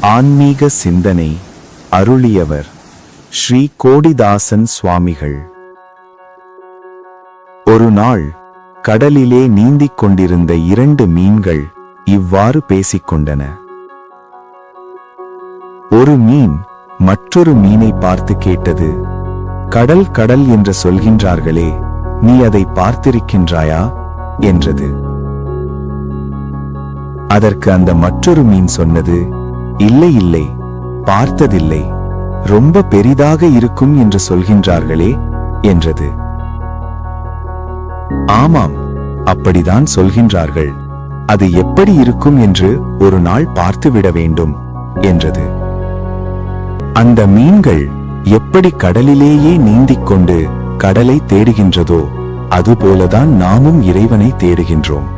ஆன்மீக சிந்தனை அருளியவர் ஸ்ரீ கோடிதாசன் சுவாமிகள். ஒரு நாள் கடலிலே நீந்திக் கொண்டிருந்த இரண்டு மீன்கள் இவ்வாறு பேசிக்கொண்டன ஒரு மீன் மற்றொரு மீனை பார்த்து கேட்டது கடல் கடல் என்று சொல்கின்றார்களே நீ அதை பார்த்திருக்கின்றாயா? என்றது. அதற்கு அந்த மற்றொரு மீன் சொன்னது இல்லை இல்லை பார்த்ததில்லை ரொம்ப பெரிதாக இருக்கும் என்று சொல்கின்றார்களே என்றது. ஆமாம் அப்படிதான் சொல்கின்றார்கள். அது எப்படி இருக்கும் என்று ஒரு நாள் பார்த்துவிட வேண்டும் என்றது. அந்த மீன்கள் எப்படி கடலிலேயே நீந்திக் கொண்டு கடலை தேடுகின்றதோ அதுபோலதான் நாமும் இறைவனை தேடுகின்றோம்.